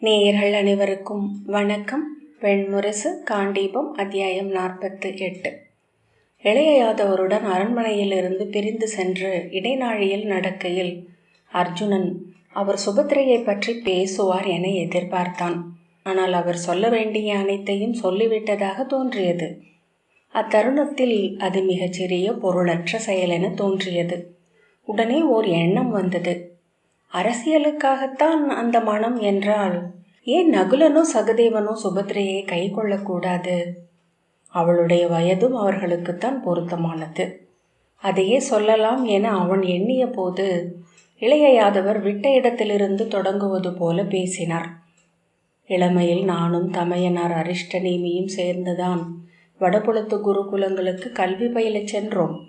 நேயர்கள் அனைவருக்கும் வணக்கம். வெண்முரசு காண்டீபம் அத்தியாயம் நாற்பத்து எட்டு இளைய யாதவருடன் அரண்மனையிலிருந்து பிரிந்து சென்று இடைநாழியில் நடக்கையில் அர்ஜுனன் அவர் சுபத்திரையை பற்றி பேசுவார் என எதிர்பார்த்தான். ஆனால் அவர் சொல்ல வேண்டிய அனைத்தையும் சொல்லிவிட்டதாக தோன்றியது. அத்தருணத்தில் அது மிகச்சிறிய பொருளற்ற செயல் என தோன்றியது. உடனே ஓர் எண்ணம் வந்தது. அரசியலுக்காகத்தான் அந்த மனம் என்றால் ஏன் நகுலனோ சகதேவனோ சுபத்ரையை கை கொள்ளக்கூடாது? அவளுடைய வயதும் அவர்களுக்குத்தான் பொருத்தமானது. அதையே சொல்லலாம் என அவன் எண்ணிய போது இளைய யாதவர் விட்ட இடத்திலிருந்து தொடங்குவது போல பேசினார். இளமையில் நானும் தமையனார் அரிஷ்டநேமியும் சேர்ந்துதான் வடபுலத்து குருகுலங்களுக்கு கல்வி பயிலச் சென்றோம்.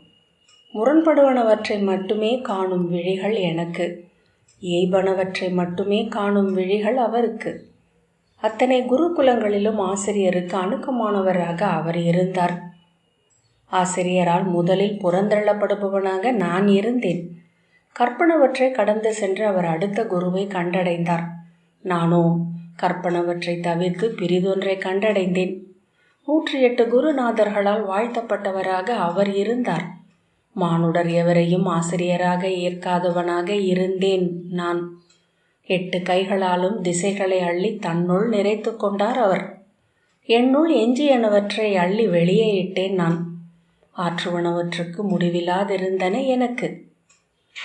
முரண்படுவனவற்றை மட்டுமே காணும் விழிகள் எனக்கு. ஏய்பனவற்றை மட்டுமே காணும் விழிகள் அவருக்கு. அத்தனை குருகுலங்களிலும் ஆசிரியருக்கு அணுக்கமானவராக அவர் இருந்தார். ஆசிரியரால் முதலில் புறந்தள்ளப்படுபவனாக நான் இருந்தேன். கற்பனவற்றை கடந்து சென்று அவர் அடுத்த குருவை கண்டடைந்தார். நானோ கற்பனவற்றை தவிர்த்து பிரிதொன்றை கண்டடைந்தேன். நூற்றி எட்டு குருநாதர்களால் வாழ்த்தப்பட்டவராக அவர் இருந்தார். மானுடர் எவரையும் ஆசிரியராக ஏற்காதவனாக இருந்தேன் நான். எட்டு கைகளாலும் திசைகளை அள்ளி தன்னுள் நிறைத்து கொண்டார் அவர். என்னுள் எஞ்சியனவற்றை அள்ளி வெளியே இட்டேன் நான். ஆற்றுவனவற்றுக்கு முடிவில்லாதிருந்தன எனக்கு.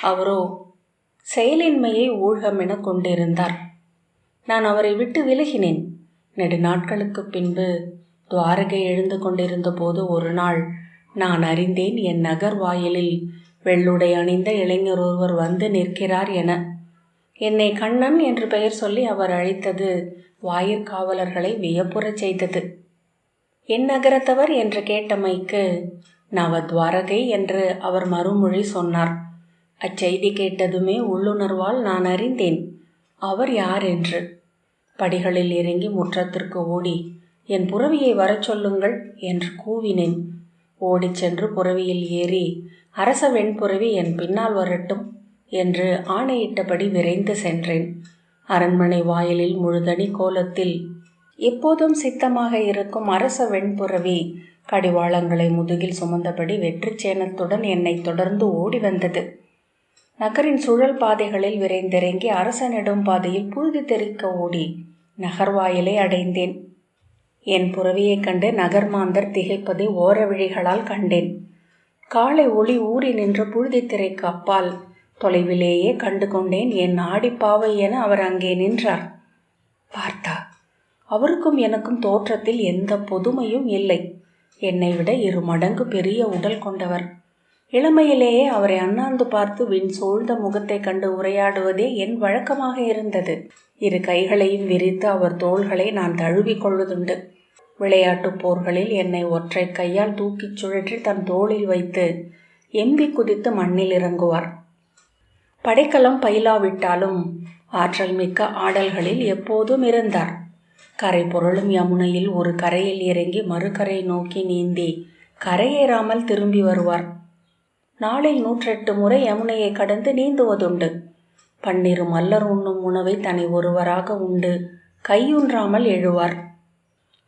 அவரோ செயலின்மையை ஊழ்கமென கொண்டிருந்தார். நான் அவரை விட்டு விலகினேன். நெடுநாட்களுக்கு பின்பு துவாரகை எழுந்து கொண்டிருந்த போது ஒரு நாள் நான் அறிந்தேன் என் நகர் வாயிலில் வெள்ளுடை அணிந்த இளைஞர் ஒருவர் வந்து நிற்கிறார் என. என்னை கண்ணன் என்று பெயர் சொல்லி அவர் அழைத்தது வாயிற்காவலர்களை வியப்புறச் செய்தது. என் நகரத்தவர் என்று கேட்டமைக்கு நவத்வாரகை என்று அவர் மறுமொழி சொன்னார். அச்செய்தி கேட்டதுமே உள்ளுணர்வால் நான் அறிந்தேன். அவர் யார் என்று. படிகளில் இறங்கி முற்றத்திற்கு ஓடி என் புறவியை வரச் சொல்லுங்கள் என்று கூவினேன். ஓடிச் சென்று புறவியில் ஏறி அரச வெண்புறவி என் பின்னால் வரட்டும் என்று ஆணையிட்டபடி விரைந்து சென்றேன். அரண்மனை வாயிலில் முழுதனி கோலத்தில் எப்போதும் சித்தமாக இருக்கும் அரச வெண்புறவி கடிவாளங்களை முதுகில் சுமந்தபடி வெற்றி சேனத்துடன் என்னை தொடர்ந்து ஓடி வந்தது. நகரின் சுழல் பாதைகளில் விரைந்திறங்கி அரச நெடும் பாதையில் புழுதி தெறிக்க ஓடி நகர்வாயிலை அடைந்தேன். என் புறவியைக் கண்டு நகர்மாந்தர் திகைப்பதை ஓர விழிகளால் கண்டேன். காலை ஒளி ஊறி நின்ற புழுதித்திரைக்கு அப்பால் தொலைவிலேயே கண்டு கொண்டேன் என் ஆடிப்பாவை என அவர் அங்கே நின்றார். பார்த்தா அவருக்கும் எனக்கும் தோற்றத்தில் எந்த பொதுமையும் இல்லை. என்னை விட இரு மடங்கு பெரிய உடல் கொண்டவர். இளமையிலேயே அவரை அண்ணாந்து பார்த்து விண் சூழ்ந்த முகத்தை கண்டு உரையாடுவதே என் வழக்கமாக இருந்தது. இரு கைகளையும் விரித்து அவர் தோள்களை நான் தழுவிக் கொள்வதுண்டு. விளையாட்டுப் போர்களில் என்னை ஒற்றை கையால் தூக்கிச் சுழற்றி தன் தோளில் வைத்து எம்பி குதித்து மண்ணில் இறங்குவார். படைக்கலம் பயிலாவிட்டாலும் ஆற்றல் மிக்க ஆடல்களில் எப்போதும் இருந்தார். கரை பொருளும் யமுனையில் ஒரு கரையில் இறங்கி மறுகரை நோக்கி நீந்தி கரையேறாமல் திரும்பி வருவார். நாளில் நூற்றெட்டு முறை யமுனையை கடந்து நீந்துவதுண்டு. பன்னிரு மல்லர் உண்ணும் உணவை தனி ஒருவராக உண்டு. கையுன்றாமல் எழுவார்.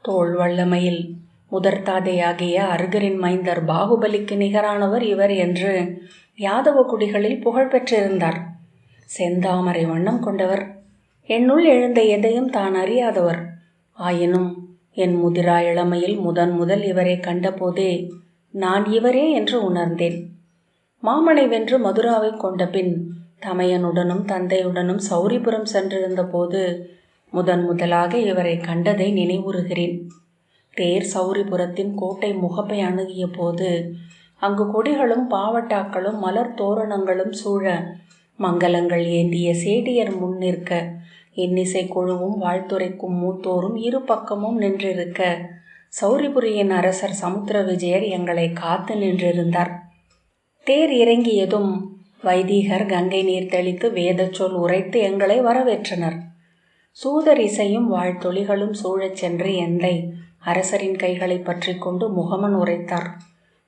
தோல் வல்லமையில். முதற்தாதையாகிய அருகரின் மைந்தர் பாகுபலிக்கு நிகரானவர் இவர் என்று யாதவ குடிகளில் புகழ் பெற்றிருந்தார். செந்தாமரை வண்ணம் கொண்டவர். என்னுள் எழுந்த எதையும் தான் அறியாதவர். ஆயினும் என் முதிரா இளமையில் முதன் முதல் இவரை கண்டபோதே நான் இவரே என்று உணர்ந்தேன். மாமனை வென்று மதுராவை கொண்ட பின் தமையனுடனும் தந்தையுடனும் சௌரிபுரம் சென்றிருந்த போது முதன் முதலாக இவரை கண்டதை நினைவுறுகிறேன். தேர் சௌரிபுரத்தின் கோட்டை முகப்பை அணுகிய போது அங்கு கொடிகளும் பாவட்டாக்களும் மலர் தோரணங்களும் சூழ மங்களங்கள் ஏந்திய சேடியர் முன் நிற்க இன்னிசை குழுவும் வாழ்த்துரைக்கும் மூத்தோரும் இரு பக்கமும் நின்றிருக்க சௌரிபுரியின் அரசர் சமுத்திர விஜயர் எங்களை காத்து நின்றிருந்தார். தேர் இறங்கியதும் வைதீகர் கங்கை நீர் தெளித்து வேதச்சொல் உரைத்து எங்களை வரவேற்றனர். சூதர் இசையும் வாழ்த்தொழிகளும் சூழச் சென்று எந்தை. அரசரின் கைகளை பற்றி கொண்டு முகமன் உரைத்தார்.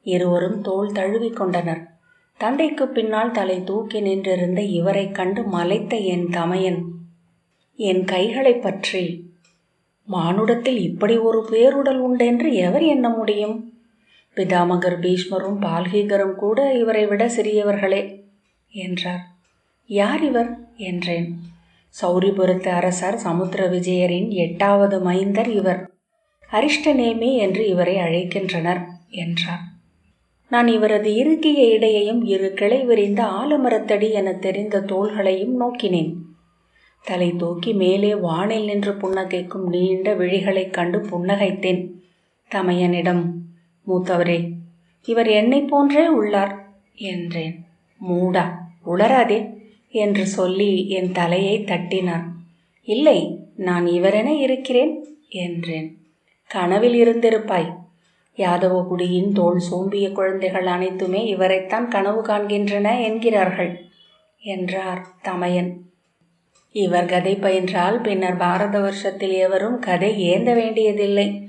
இருவரும் தோள் தழுவி கொண்டனர். தந்தைக்கு பின்னால் தலை தூக்கி நின்றிருந்த இவரைக் கண்டு மலைத்த என் தமையன் என் கைகளை பற்றி மானுடத்தில் இப்படி ஒரு பேருடல் உண்டென்று எவர் எண்ண முடியும்? பிதாமகர் பீஷ்மரும் பால்கீகரும் கூட இவரை விட சிறியவர்களே என்றார். யார் இவர்? என்றேன். சௌரிபுரத்து அரசர் சமுத்திர விஜயரின் எட்டாவது மைந்தர் இவர். அரிஷ்டநேமி என்று இவரை அழைக்கின்றனர் என்றார். நான் இவரது இறுகிய இடையையும் இரு கிளை விரிந்த ஆலமரத்தடி என தெரிந்த தோள்களையும் நோக்கினேன். தலை தூக்கி மேலே வானில் நின்று புன்னகைக்கும் நீண்ட விழிகளைக் கண்டு புன்னகைத்தேன். தமையனிடம் மூத்தவரே இவர் என்னை போன்றே உள்ளார் என்றேன். மூடா உளராதே என்று சொல்லி என் தலையை தட்டினான். இல்லை நான் இவரென இருக்கிறேன் என்றேன். கனவில் இருந்திருப்பாய். யாதவகுடியின் தோல் சோம்பிய குழந்தைகள் அனைத்துமே இவரைத்தான் கனவு காண்கின்றன என்கிறார்கள் என்றார் தமையன். இவர் கதை பயின்றால் பின்னர் பாரத வருஷத்தில் எவரும் கதை ஏந்த வேண்டியதில்லை.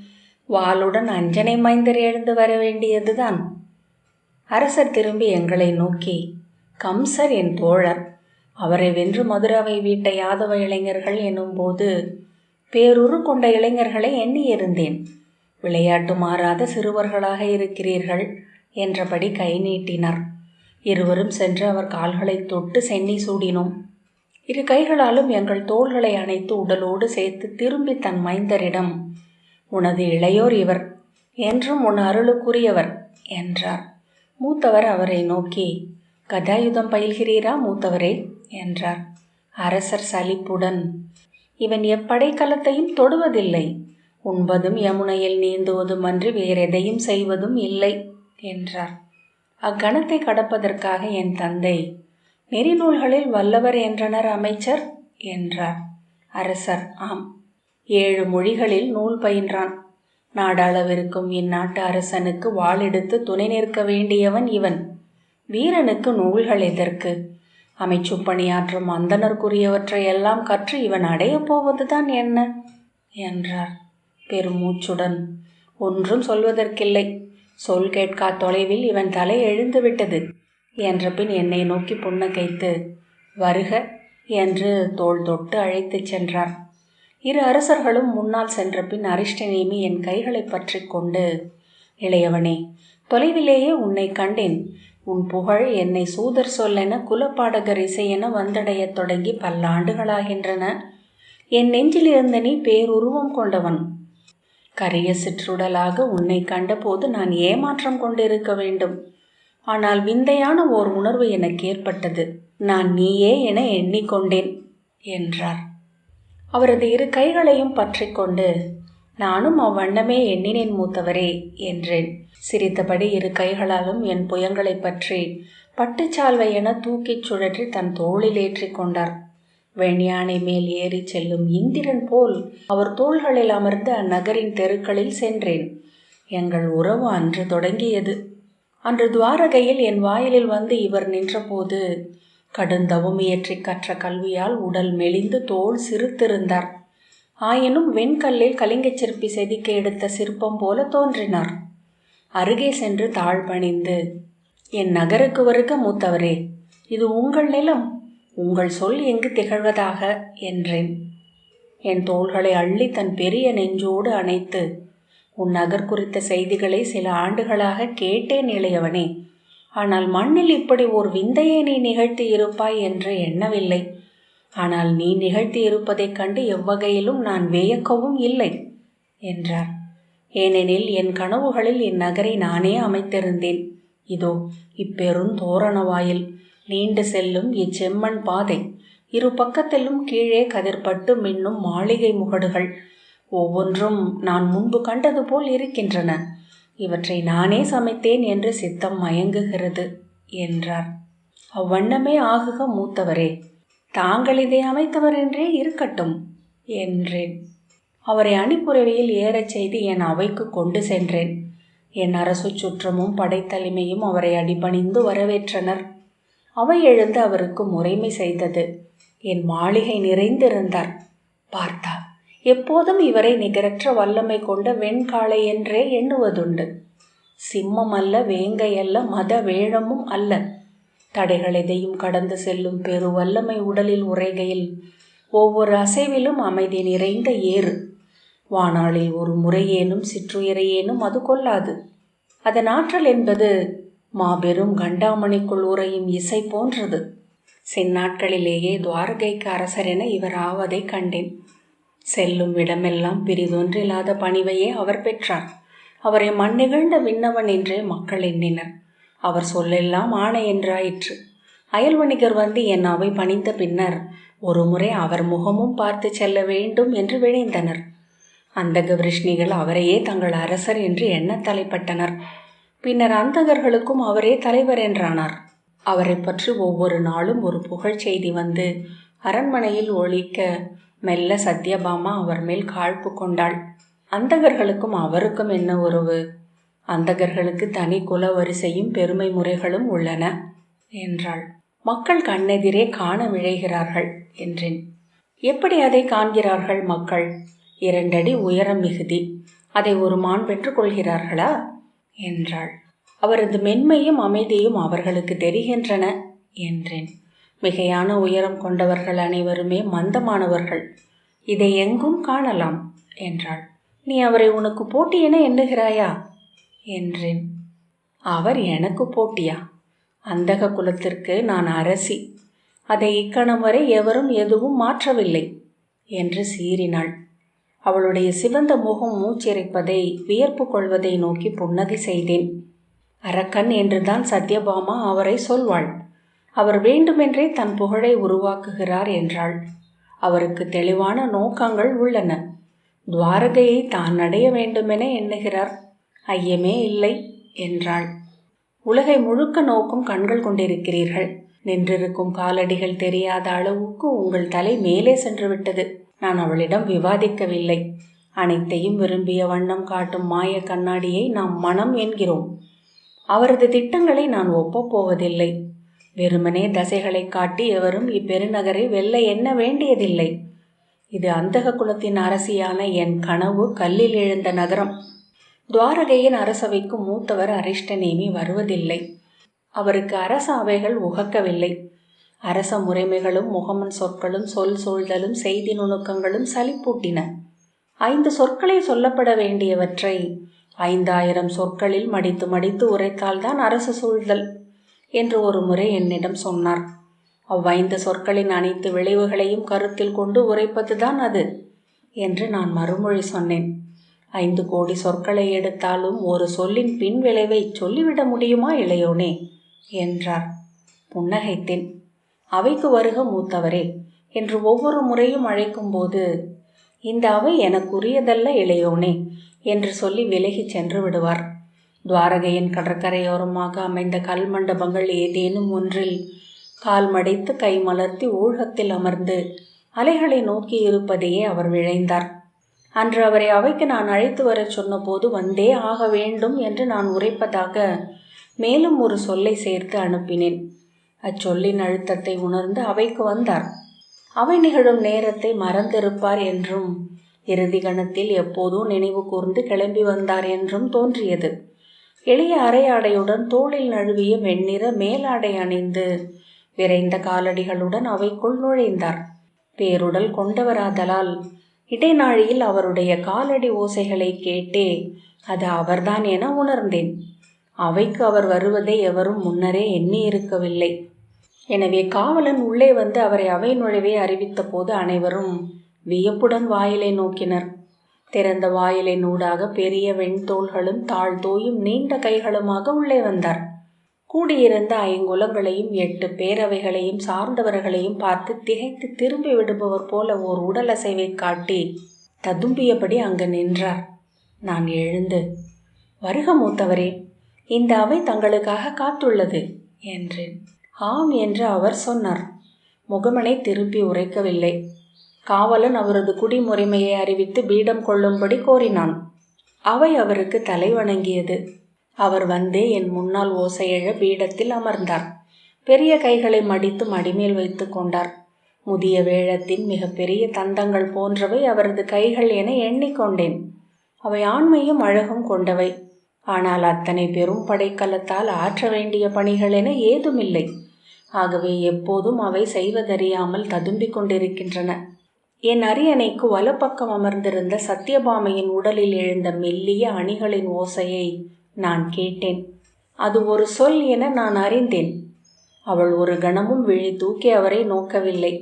வாளுடன் அஞ்சனை மைந்தர் எழுந்து வர வேண்டியதுதான். அரசர் திரும்பி எங்களை நோக்கி கம்சர் என் தோழர் அவரை வென்று மதுராவை வீட்ட யாதவ இளைஞர்கள் எனும்போது பேருரு கொண்ட இளைஞர்களை எண்ணியிருந்தேன் விளையாட்டு மாறாத சிறுவர்களாக இருக்கிறீர்கள் என்றபடி கை நீட்டினார். இருவரும் சென்று அவர் கால்களை தொட்டு சென்னி சூடினோம். இரு கைகளாலும் எங்கள் தோள்களை அணைத்து உடலோடு சேர்த்து திரும்பி தன் மைந்தரிடம் உனது இளையோர் இவர் என்றும் உன் அருளுக்குரியவர் என்றார். மூத்தவர் அவரை நோக்கி கதாயுதம் பயில்கிறீரா மூத்தவரே? என்றார். அரசர் சலிப்புடன் இவன் எப்படைக்கலத்தையும் தொடுவதில்லை. உண்பதும் யமுனையில் நீந்துவதும் அன்றி வேறெதையும் செய்வதும் இல்லை என்றார். அக்கணத்தை கடப்பதற்காக என் தந்தை நெறிநூல்களில் வல்லவர் என்றனர் அமைச்சர் என்றார். அரசர் ஆம். ஏழு மொழிகளில் நூல் பயின்றான். நாடாளவிருக்கும் இந்நாட்டு அரசனுக்கு வாளெடுத்து துணை நிற்க வேண்டியவன் இவன். வீரனுக்கு நூல்கள் எதற்கு? அமைச்சு பணியாற்றும் அந்தனருக்குரியவற்றை எல்லாம் கற்று இவன் அடையப் போவதுதான் என்ன? என்றார். பெருமூச்சுடன் ஒன்றும் சொல்வதற்கில்லை. சொல் கேட்கா தொலைவில் இவன் தலை எழுந்து விட்டது. என்ற பின் என்னை நோக்கி புன்னகைத்து வருக என்று தோள் தொட்டு அழைத்துச் சென்றார் இரு அரசர்களும் முன்னால் சென்ற பின் அரிஷ்டநேமி என் கைகளை பற்றி கொண்டு இளையவனே தொலைவிலேயே உன்னை கண்டேன். உன் புகழ் என்னை சூதர் சொல்லென குலப்பாடகர் இசையென வந்தடையத் தொடங்கி பல்லாண்டுகளாகின்றன. என் நெஞ்சில் இருந்த நீ பேருருவம் கொண்டவன். கரிய சிற்றுடலாக உன்னை கண்டபோது நான் ஏமாற்றம் கொண்டிருக்க வேண்டும். ஆனால் விந்தையான ஓர் உணர்வு எனக்கு ஏற்பட்டது. நான் நீயே என எண்ணிக்கொண்டேன் என்றார். அவரது இரு கைகளையும் பற்றி கொண்டு நானும் அவ்வண்ணமே எண்ணினேன் மூத்தவரே என்றேன். சிரித்தபடி இரு கைகளாலும் என் புயங்களை பற்றி பட்டுச்சால்வை என தூக்கிச் சுழற்றி தன் தோளில் ஏற்றி கொண்டார். வெண்யானை மேல் ஏறி செல்லும் இந்திரன் போல் அவர் தோள்களில் அமர்ந்து அந்நகரின் தெருக்களில் சென்றேன். எங்கள் உறவு அன்று தொடங்கியது. அன்று துவாரகையில் என் வாயிலில் வந்து இவர் நின்றபோது கடுந்தவம் இயற்றி கற்ற கல்வியால் உடல் மெலிந்து தோல் சிறுத்திருந்தார் ஆயினும் வெண்கல்லில் கலிங்கச் சிற்பி செதுக்க எடுத்த சிற்பம் போல தோன்றினார். அருகே சென்று தாழ்பணிந்து என் நகருக்கு வருக மூத்தவரே இது உங்கள் நிலம் உங்கள் சொல் எங்கு திகழ்வதாக? என்றேன். என் தோள்களை அள்ளி தன் பெரிய நெஞ்சோடு அணைத்து உன் நகர் குறித்த செய்திகளை சில ஆண்டுகளாக கேட்டேன் இளையவனே ஆனால் மண்ணில் இப்படி ஓர் விந்தையை நீ நிகழ்த்தி இருப்பாய் என்று எண்ணவில்லை. ஆனால் நீ நிகழ்த்தி இருப்பதைக் கண்டு எவ்வகையிலும் நான் வியக்கவும் இல்லை என்றார். ஏனெனில் என் கனவுகளில் இந்நகரை நானே அமைத்திருந்தேன். இதோ இப்பெரும் தோரண வாயில் நீண்டு செல்லும் இச்செம்மண் பாதை. இரு பக்கத்திலும் கீழே கதிர்பட்டு மின்னும் மாளிகை முகடுகள். ஒவ்வொன்றும் நான் முன்பு கண்டது போல் இருக்கின்றன. இவற்றை நானே சமைத்தேன் என்று சித்தம் மயங்குகிறது என்றார். அவ்வண்ணமே ஆகுக மூத்தவரே தாங்கள் இதை அமைத்தவர் என்றே இருக்கட்டும் என்றேன். அவரை அணிப்புறவியில் ஏறச் செய்து என் அவைக்கு கொண்டு சென்றேன். என் அரசு சுற்றமும் படைத்தலைமையும் அவரை அடிபணிந்து வரவேற்றனர். அவை எழுந்து அவருக்கு முறைமை செய்தது. என் மாளிகை நிறைந்திருந்தார். பார்த்தார். எப்போதும் இவரை நிகரற்ற வல்லமை கொண்ட வெண்காளை என்றே எண்ணுவதுண்டு. சிம்மம் அல்ல வேங்கை அல்ல மத வேழமும் அல்ல. தடைகள் எதையும் கடந்து செல்லும் பெரு வல்லமை உடலில் உரைகையில் ஒவ்வொரு அசைவிலும் அமைதி நிறைந்த ஏறு. வானாளில் ஒரு முறையேனும் சிற்றுயிரையேனும் அது கொள்ளாது. அதன் ஆற்றல் என்பது மாபெரும் கண்டாமணிக்குள் உரையும் இசை போன்றது. சின்னாட்களிலேயே துவாரகைக்கு அரசர் என இவர் ஆவதை கண்டேன். செல்லும் இடமெல்லாம் பிரிதொன்றில்லாத பணிவையே அவர் பெற்றார். அவரை மண்ணிகழ்ந்த விண்ணவன் என்றே மக்கள் எண்ணினர். அவர் சொல்லெல்லாம் ஆணை என்றாயிற்று. அயல் வணிகர் வந்து என் அவை பணிந்த பின்னர் ஒரு முறை அவர் முகமும் பார்த்து செல்ல வேண்டும் என்று விழைந்தனர். அந்தக விருஷ்ணிகள் அவரையே தங்கள் அரசர் என்று எண்ண தலைப்பட்டனர். பின்னர் அந்தகர்களுக்கும் அவரே தலைவர் என்றானார். அவரை பற்றி ஒவ்வொரு நாளும் ஒரு புகழ் செய்தி வந்து அரண்மனையில் ஒழிக்க மெல்ல சத்யபாமா அவர் மேல் காழ்ப்பு கொண்டாள். அந்தகர்களுக்கும் அவருக்கும் என்ன உறவு? அந்தகர்களுக்கு தனி குல வரிசையும் பெருமை முறைகளும் உள்ளன என்றாள். மக்கள் கண்ணெதிரே காண விழைகிறார்கள் என்றேன். எப்படி அதை காண்கிறார்கள் மக்கள்? இரண்டடி உயரம் மிகுதி. அதை ஒரு மான் பெற்றுக்கொள்கிறார்களா என்றாள். அவரது மென்மையும் அமைதியும் அவர்களுக்கு தெரிகின்றன என்றேன். மிகையான உயரம் கொண்டவர்கள் அனைவருமே மந்தமானவர்கள். இதை எங்கும் காணலாம் என்றாள். நீ அவரை உனக்கு போட்டி என எண்ணுகிறாயா? என்றேன். அவர் எனக்கு போட்டியா? அந்தக குலத்திற்கு நான் அரசி. அதை இக்கணம் வரை எவரும் எதுவும் மாற்றவில்லை என்று சீறினாள். அவளுடைய சிவந்த முகம் மூச்சிறைப்பதை வியர்ப்பு கொள்வதை நோக்கி புன்னகை செய்தேன். அரக்கன் என்றுதான் சத்யபாமா அவரை சொல்வாள். அவர் வேண்டுமென்றே தன் புகழை உருவாக்குகிறார் என்றாள். அவருக்கு தெளிவான நோக்கங்கள் உள்ளன. துவாரகையை தான் அடைய வேண்டுமென எண்ணுகிறார். ஐயமே இல்லை என்றாள். உலகை முழுக்க நோக்கும் கண்கள் கொண்டிருக்கிறீர்கள். நின்றிருக்கும் காலடிகள் தெரியாத அளவுக்கு உங்கள் தலை மேலே சென்று விட்டது நான் அவளிடம் விவாதிக்கவில்லை. அனைத்தையும் விரும்பிய வண்ணம் காட்டும் மாய கண்ணாடியை நாம் மனம் என்கிறோம். அவரது திட்டங்களை நான் ஒப்பப்போவதில்லை வெறுமனே தசைகளை காட்டி எவரும் இப்பெருநகரை வெல்ல எண்ண வேண்டியதில்லை. இது அந்தக குலத்தின் அரசியான என் கனவு கல்லில் எழுந்த நகரம். துவாரகையின் அரசவைக்கு மூத்தவர் அரிஷ்டநேமி வருவதில்லை. அவருக்கு அரச அவைகள் உகக்கவில்லை. அரச முறைமைகளும் முகமன் சொற்களும் சொல் சூழ்தலும் செய்தி நுணுக்கங்களும் சலிப்பூட்டின. ஐந்து சொற்களை சொல்லப்பட வேண்டியவற்றை ஐந்தாயிரம் சொற்களில் மடித்து மடித்து உரைத்தால்தான் அரசு சூழ்தல் என்று ஒரு முறை என்னிடம் சொன்னார். அவ்வைந்து சொற்களின் அனைத்து விளைவுகளையும் கருத்தில் கொண்டு உரைப்பதுதான் அது என்று நான் மறுமொழி சொன்னேன். ஐந்து கோடி சொற்களை எடுத்தாலும் ஒரு சொல்லின் பின் விளைவை சொல்லிவிட முடியுமா இளையோனே? என்றார். புன்னகைத்தேன். அவைக்கு வருக மூத்தவரே என்று ஒவ்வொரு முறையும் அழைக்கும்போது இந்த அவை எனக்குரியதல்ல இளையோனே என்று சொல்லி விலகி சென்று விடுவார். துவாரகையின் கடற்கரையோரமாக அமைந்த கல் மண்டபங்கள் ஏதேனும் ஒன்றில் கால் மடைத்து கை மலர்த்தி ஊழகத்தில் அமர்ந்து அலைகளை நோக்கி இருப்பதையே அவர் விழைந்தார். அன்று அவரை அவைக்கு நான் அழைத்து வரச் சொன்னபோது வந்தே ஆக வேண்டும் என்று நான் உரைப்பதாக மேலும் ஒரு சொல்லை சேர்த்து அனுப்பினேன். அச்சொல்லின் அழுத்தத்தை உணர்ந்து அவைக்கு வந்தார். அவை நிகழும் நேரத்தை மறந்திருப்பார் என்றும் இறுதி கணத்தில் எப்போதும் நினைவு கூர்ந்து கிளம்பி வந்தார் என்றும் தோன்றியது. எளிய அரையாடையுடன் தோளில் நழுவிய வெண்ணிற மேலாடை அணிந்து விரைந்த காலடிகளுடன் அவைக்குள் நுழைந்தார். பேருடல் கொண்டவராதலால் இடைநாழியில் அவருடைய காலடி ஓசைகளை கேட்டே அது அவர்தான் என உணர்ந்தேன். அவைக்கு அவர் வருவதை எவரும் முன்னரே எண்ணி இருக்கவில்லை எனவே காவலன் உள்ளே வந்து அவரை அவை நுழைவை அறிவித்த போது அனைவரும் வியப்புடன் வாயிலை நோக்கினர். திறந்த வாயிலின் ஊடாக பெரிய வெண்தோள்களும் தாழ்தோயும் நீண்ட கைகளுமாக உள்ளே வந்தார். கூடியிருந்த ஐங்குலங்களையும் எட்டு பேரவைகளையும் சார்ந்தவர்களையும் பார்த்து திகைத்து திரும்பி விடுபவர் போல ஓர் உடல் அசைவை காட்டி ததும்பியபடி அங்கு நின்றார். நான் எழுந்து வருக மூத்தவரே இந்த அவை தங்களுக்காக காத்துள்ளது என்றேன். ஆம் என்று அவர் சொன்னார். முகமனை திருப்பி உரைக்கவில்லை. காவலன் அவரது குடிமுறைமையை அறிவித்து பீடம் கொள்ளும்படி கோரினான். அவை அவருக்கு தலை வணங்கியது அவர் வந்து என் முன்னால் ஓசையழ பீடத்தில் அமர்ந்தார். பெரிய கைகளை மடித்து மடிமேல் வைத்து கொண்டார். முதிய வேழத்தின் மிகப்பெரிய தந்தங்கள் போன்றவை அவரது கைகள் என எண்ணிக்கொண்டேன் அவை ஆண்மையும் அழகும் கொண்டவை. ஆனால் அத்தனை பெரும் படைக்கலத்தால் ஆற்ற வேண்டிய பணிகள் என ஏதுமில்லை. ஆகவே எப்போதும் அவை செய்வதறியாமல் ததும்பிக் கொண்டிருக்கின்றன. என் அரியணைக்கு வலப்பக்கம் அமர்ந்திருந்த சத்யபாமையின் உடலில் எழுந்த மெல்லிய அணிகளின் ஓசையை நான் கேட்டேன். அது ஒரு சொல் என நான் அறிந்தேன். அவள் ஒரு கணமும் விழி தூக்கி அவரை நோக்கவில்லை.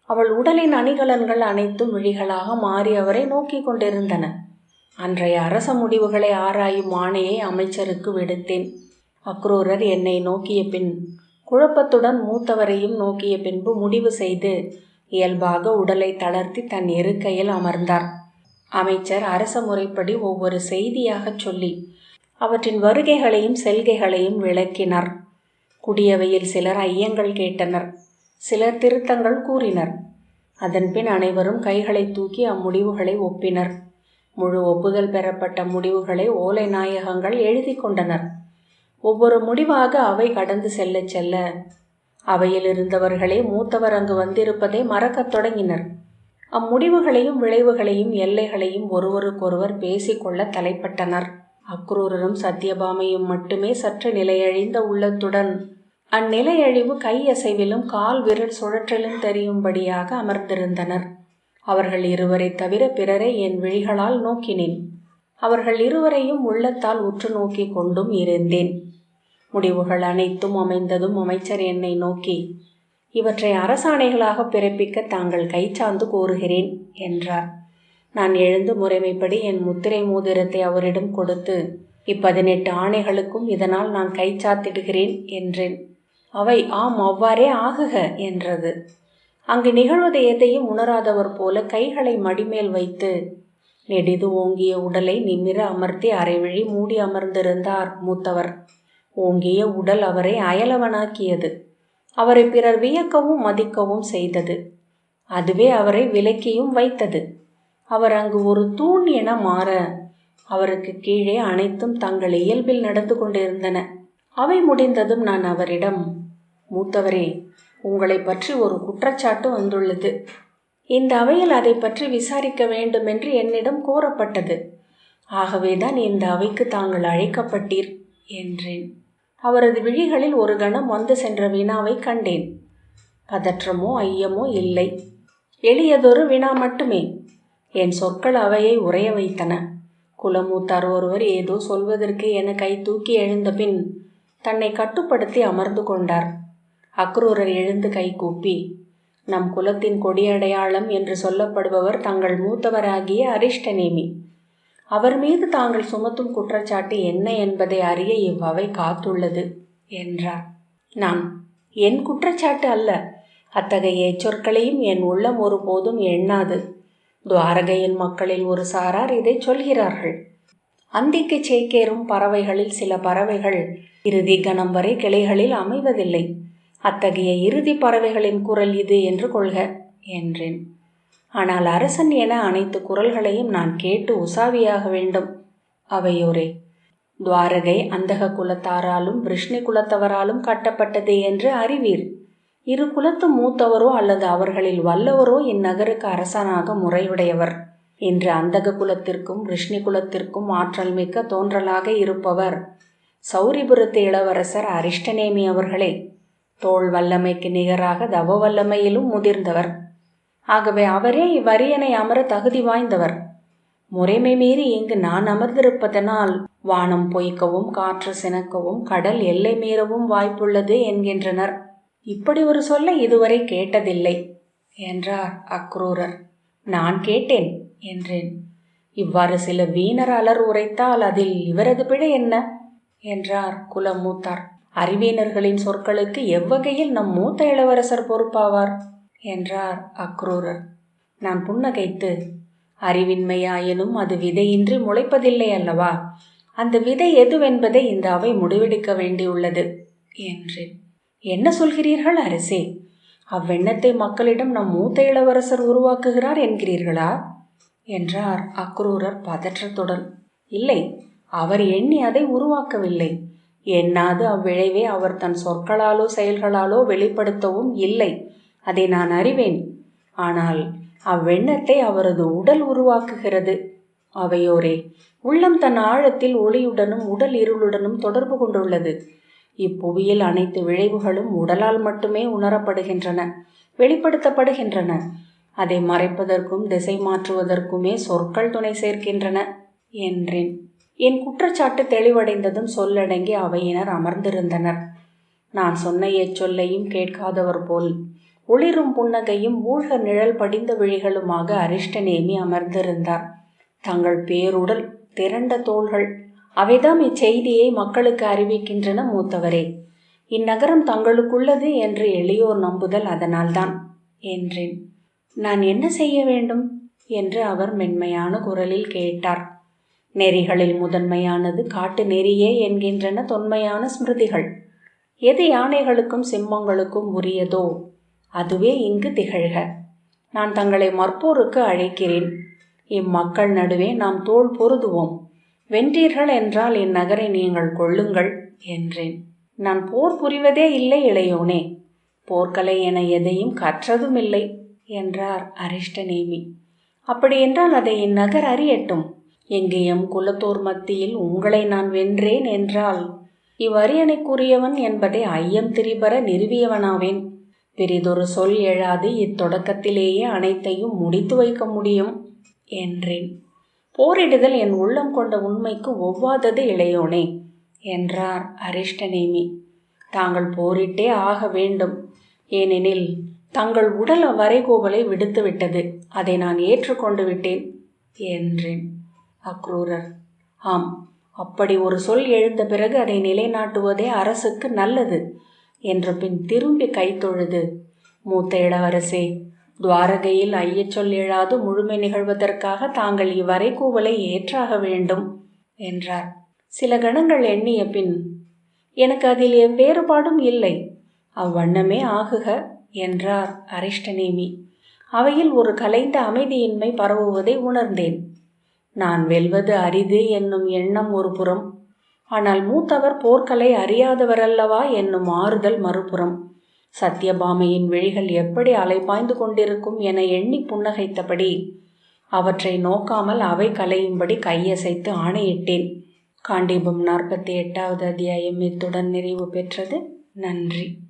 அவள் உடலின் அணிகலன்கள் அனைத்தும் விழிகளாக மாறி அவரை நோக்கி கொண்டிருந்தன. அன்றைய அரச முடிவுகளை ஆராயும் ஆணையை அமைச்சருக்கு விடுத்தேன். அக்ரூரர் என்னை நோக்கிய பின் குழப்பத்துடன் மூத்தவரையும் நோக்கிய பின்பு முடிவு செய்து இயல்பாக உடலை தளர்த்தி தன் இருக்கையில் அமர்ந்தார். அமைச்சர் அரச முறைப்படி ஒவ்வொரு செய்தியாகச் சொல்லி அவற்றின் வருகைகளையும் செல்கைகளையும் விளக்கினர். குடியவையில் சிலர் ஐயங்கள் கேட்டனர். சிலர் திருத்தங்கள் கூறினர். அதன்பின் அனைவரும் கைகளை தூக்கி அம்முடிவுகளை ஒப்பினர். முழு ஒப்புதல் பெறப்பட்ட முடிவுகளை ஓலை நாயகங்கள் எழுதி கொண்டனர். ஒவ்வொரு முடிவாக அவை கடந்து செல்ல செல்ல அவையில் இருந்தவர்களே மூத்தவர் அங்கு வந்திருப்பதை மறக்கத் தொடங்கினர். அம்முடிவுகளையும் விளைவுகளையும் எல்லைகளையும் ஒருவருக்கொருவர் பேசிக்கொள்ள தலைப்பட்டனர். அக்ரூரரும் சத்யபாமையும் மட்டுமே சற்று நிலையழிந்த உள்ளத்துடன் அந்நிலையழிவு கையசைவிலும் கால் விரல் சுழற்றலும் தெரியும்படியாக அமர்ந்திருந்தனர். அவர்கள் இருவரை தவிர பிறரை என் விழிகளால் நோக்கினேன். அவர்கள் இருவரையும் உள்ளத்தால் உற்று நோக்கிக் கொண்டும் இருந்தேன். முடிவுகள் அனைத்தும் அமைந்ததும் அமைச்சர் என்னை நோக்கி இவற்றை அரசாணைகளாக பிறப்பிக்க தாங்கள் கைச்சாந்து கோருகிறேன் என்றார். நான் எழுந்து முறைமைப்படி என் முத்திரை மோதிரத்தை அவரிடம் கொடுத்து இப்பதினெட்டு ஆணைகளுக்கும் இதனால் நான் கைச்சாத்திடுகிறேன் என்றேன். அவை ஆம் அவ்வாறே ஆகுக என்றது. அங்கு நிகழ்வது எதையும் உணராதவர் போல கைகளை மடிமேல் வைத்து நெடிது ஓங்கிய உடலை நிமிர அமர்த்தி அரைவழி மூடி அமர்ந்திருந்தார் மூத்தவர். ஓங்கிய உடல் அவரை அயலவனாக்கியது. அவரை பிறர் வியக்கவும் மதிக்கவும் செய்தது. அதுவே அவரை விலக்கியும் வைத்தது. அவர் அங்கு ஒரு தூண் என மாற அவருக்கு கீழே அனைத்தும் தங்கள் இயல்பில் நடந்து கொண்டிருந்தன. அவை முடிந்ததும் நான் அவரிடம் மூத்தவரே உங்களை பற்றி ஒரு குற்றச்சாட்டு வந்துள்ளது. இந்த அவையில் அதை பற்றி விசாரிக்க வேண்டுமென்று என்னிடம் கூறப்பட்டது ஆகவேதான் இந்த அவைக்கு தாங்கள் அழைக்கப்பட்டீர் என்றேன். அவரது விழிகளில் ஒரு கணம் வந்து சென்ற வினாவை கண்டேன். பதற்றமோ ஐயமோ இல்லை. எளியதொரு வினா மட்டுமே. என் சொற்கள் அவையை உறைய வைத்தன. குலமூத்தார் ஒருவர் ஏதோ சொல்வதற்கு என கை தூக்கி எழுந்த பின் தன்னை கட்டுப்படுத்தி அமர்ந்து கொண்டார். அக்ரூரர் எழுந்து கை கூப்பி நம் குலத்தின் கொடியடையாளம் என்று சொல்லப்படுபவர் தங்கள் மூத்தவராகிய அரிஷ்டநேமி. அவர் மீது தாங்கள் சுமத்தும் குற்றச்சாட்டு என்ன என்பதை அறிய இவ்வவை காத்துள்ளது என்றார். நான் என் குற்றச்சாட்டு அல்ல அத்தகைய சொற்களையும் என் உள்ளம் ஒருபோதும் எண்ணாது. துவாரகையின் மக்களில் ஒரு சாரார் இதை சொல்கிறார்கள். அந்திக்கு சேக்கேறும் பறவைகளில் சில பறவைகள் இறுதி கணம் வரை கிளைகளில் அமைவதில்லை. அத்தகைய இறுதி பறவைகளின் குரல் இது என்று கொள்க என்றேன். ஆனால் அரசன் என அனைத்து குரல்களையும் நான் கேட்டு உசாவியாக வேண்டும். அவையோரே துவாரகை அந்தக குலத்தாராலும் விஷ்ணு குலத்தவராலும் கட்டப்பட்டது என்று அறிவீர். இரு குலத்து மூத்தவரோ அல்லது அவர்களில் வல்லவரோ இந்நகருக்கு அரசனாக முறையுடையவர். இன்று அந்தக குலத்திற்கும் ரிஷ்ணி குலத்திற்கும் ஆற்றல் மிக்க தோன்றலாக இருப்பவர். சௌரிபுரத்து இளவரசர் அரிஷ்டநேமி அவர்களே தோல் வல்லமைக்கு நிகராக தவ வல்லமையிலும் முதிர்ந்தவர். ஆகவே அவரே இவ்வரியனை அமர தகுதி வாய்ந்தவர். முறைமை மீறி இங்கு நான் அமர்ந்திருப்பதனால் வானம் பொய்க்கவும் காற்று சினக்கவும் கடல் எல்லை மீறவும் வாய்ப்புள்ளது என்கின்றனர். இப்படி ஒரு சொல்லை இதுவரை கேட்டதில்லை என்றார் அக்ரூரர். நான் கேட்டேன் என்றேன். இவ்வாறு சில வீணர் அலர் உரைத்தால் அதில் இவரது பிழை என்ன? என்றார் குலமூத்தார். அறிவீனர்களின் சொற்களுக்கு எவ்வகையில் நம் மூத்த இளவரசர் பொறுப்பாவார்? என்றார் அக்ரூரர். நான் புன்னகைத்து அறிவின்மையாயினும் அது விதையின்றி முளைப்பதில்லை அல்லவா? அந்த விதை எதுவென்பதை இந்த அவை முடிவெடுக்க வேண்டியுள்ளது என்றேன். என்ன சொல்கிறீர்கள் அரசே? அவ்வெண்ணத்தை மக்களிடம் நம் மூத்த இளவரசர் உருவாக்குகிறார் என்கிறீர்களா? என்றார் அக்ரூரர் பதற்றத்துடன். இல்லை அவர் எண்ணி அதை உருவாக்கவில்லை. எண்ணாது அவ்விழைவை அவர் தன் சொற்களாலோ செயல்களாலோ வெளிப்படுத்தவும் இல்லை. அதை நான் அறிவேன். ஆனால் அவ்வெண்ணத்தை அவரது உடல் உருவாக்குகிறது. அவையோரே உள்ளம் தன் ஆழத்தில் ஒளியுடனும் உடல் இருளுடனும் தொடர்பு கொண்டுள்ளது. இப்புவியில் அனைத்து விளைவுகளும் உடலால் மட்டுமே உணரப்படுகின்றன வெளிப்படுத்தப்படுகின்றன. அதை மறைப்பதற்கும் திசை மாற்றுவதற்குமே சொற்கள் துணை சேர்க்கின்றன என்றேன். என் குற்றச்சாட்டு தெளிவடைந்ததும் சொல்லடங்கி அவையினர் அமர்ந்திருந்தனர். நான் சொன்ன எச்சொல்லையும் கேட்காதவர் போல் ஒளிரும் புன்னகையும் மூழ்க நிழல் படிந்த விழிகளுமாக அரிஷ்டநேமி அமர்ந்திருந்தார். தங்கள் பேருடல் திரண்ட தோள்கள் அவைதாம் இச்செய்தியை மக்களுக்கு அறிவிக்கின்றன மூத்தவரே. இந்நகரம் தங்களுக்குள்ளது என்று எளியோர் நம்புதல் அதனால்தான் என்றேன். நான் என்ன செய்ய வேண்டும்? என்று அவர் மென்மையான குரலில் கேட்டார். நெறிகளில் முதன்மையானது காட்டு நெறியே என்கின்றன தொன்மையான ஸ்மிருதிகள். எது யானைகளுக்கும் சிம்மங்களுக்கும் உரியதோ அதுவே இங்கு திகழ்க. நான் தங்களை மற்போருக்கு அழைக்கிறேன். இம்மக்கள் நடுவே நாம் தோல் பொருதுவோம். வென்றீர்கள் என்றால் இந்நகரை நீங்கள் கொள்ளுங்கள் என்றேன். நான் போர் புரிவதே இல்லை இளையோனே. போர்க்கலை என எதையும் கற்றதும் இல்லை என்றார் அரிஷ்டநேமி. அப்படியென்றால் அதை இந்நகர் அறியட்டும். எங்கேயும் குலத்தோர் மத்தியில் உங்களை நான் வென்றேன் என்றால் இவ்வரியணைக்குரியவன் என்பதை ஐயம் திரிபர நிறுவியவனாவேன். பெரிதொரு சொல் எழாது இத்தொடக்கத்திலேயே அனைத்தையும் முடித்து வைக்க முடியும் என்றேன். போரிடுதல் என் உள்ளம் கொண்ட உண்மைக்கு ஒவ்வாதது இளையோனே என்றார் அரிஷ்டநேமி. தாங்கள் போரிட்டே ஆக வேண்டும். ஏனெனில் தங்கள் உடல் வரைகோவலை விடுத்துவிட்டது அதை நான் ஏற்றுக்கொண்டு விட்டேன் என்றேன். அக்ரூரர் ஆம் அப்படி ஒரு சொல் எழுந்த பிறகு அதை நிலைநாட்டுவதே அரசுக்கு நல்லது என்ற பின் திரும்பி கைத்தொழுது மூத்த இளவரசே துவாரகையில் ஐயச்சொல் எழாது முழுமை நிகழ்வதற்காக தாங்கள் இவ்வரை கூவலை ஏற்றாக வேண்டும் என்றார். சில கணங்கள் எண்ணிய பின் எனக்கு அதில் எவ்வேறுபாடும் இல்லை. அவ்வண்ணமே ஆகுக என்றார் அரிஷ்டநேமி. அவையில் ஒரு கலைந்த அமைதியின்மை பரவுவதை உணர்ந்தேன். நான் வெல்வது அரிது என்னும் எண்ணம் ஒரு புறம் ஆனால் மூத்தவர் போர்க்கலை அறியாதவரல்லவா என்னும் ஆறுதல் மறுபுறம். சத்யபாமையின் விழிகள் எப்படி அலைபாய்ந்து கொண்டிருக்கும் என எண்ணி புன்னகைத்தபடி அவற்றை நோக்காமல் அவை கலையும்படி கையசைத்து ஆணையிட்டேன். காண்டிபம் நாற்பத்தி எட்டாவது அத்தியாயம் இத்துடன் நிறைவு பெற்றது. நன்றி.